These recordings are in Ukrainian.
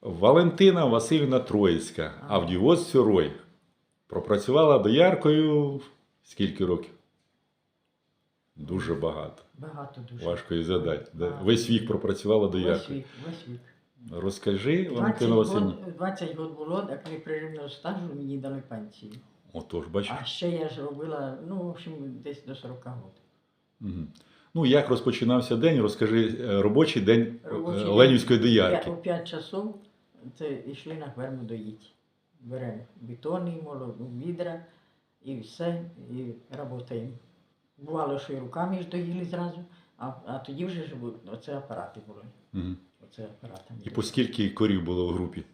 Валентина Васильівна Троїцька, Авдіоз Сюрой. Пропрацювала дояркою скільки років? Дуже багато. Багато дуже. Важко і задати. Да. Багато. Весь вік пропрацювала Весь дояркою. вік, весь вік. Розкажи, 20 Валентина Васильівна. год, 20 год було, так непрерывного стажу мені дали пенсію. Отож, бачиш. А ще я ж робила, ну, в общем, десь до 40 років. Мгм. Ну, як розпочинався день, розкажи е, робочий день е, Робочий день. Ленівської доярки. У 5 часов це йшли на ферму доїть. Беремо бетони, молоду, відра і все, і працюємо. Бувало, що і руками ж доїли зразу, а, а тоді вже ж оце апарати були. Оце апаратами. І по скільки корів було в групі?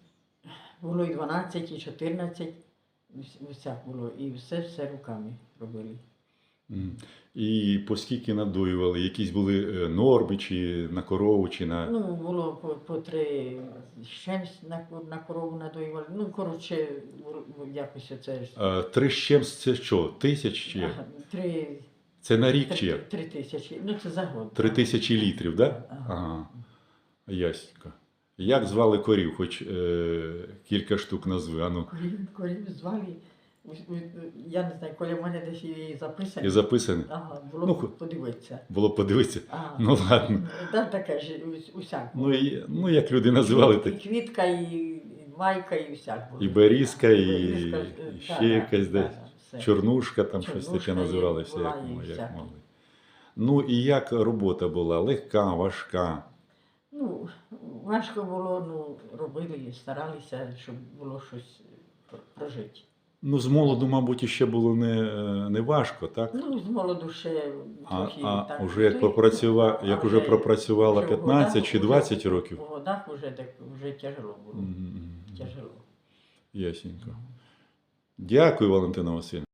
Було і 12, і 14, ус- усяк було, і все все руками робили. Мгм. І по скільки надоювали? Якісь були е, норми, чи на корову, чи на. Ну, було по, по три щемсь на, на корову надоювали. Ну, коротше, якось оце ж. Е, Три з це що? Тисяч чи? Ага, три, Це на рік чи три, як? три тисячі. Ну, це за год. Три тисячі літрів, так? Да? Ага. Ага. Ясненько. Як звали корів, хоч е, кілька штук назви, ану. Корів, корів звали. Я не знаю, коли в мене десь і записано. І записані. Ага, було Ну, подивитися. Було подивитися. Ага. Ну ладно. Так, таке ж ус- усяк. Ну, і, ну як люди називали так. І квітка, і, майка, і всяк було. І берізка, і, Берізка, і е, ще да, якась да, десь. все. Чорнушка, там щось таке Чорнушка називалося, була як, мо- як могли. Ну і як робота була? Легка, важка. Ну, важко було, ну, робили, старалися, щоб було щось прожити. Ну, з молоду, мабуть, ще було не, е, не важко, так? Ну, з молоду ще А, трохи а так. вже як ну, попрацював, а як вже- пропрацювала 15 годах- чи вже 20 років. В годах вже так вже тяжело було. Мгм. Тяжело. Ясненько. Дякую, Валентина Васильівна.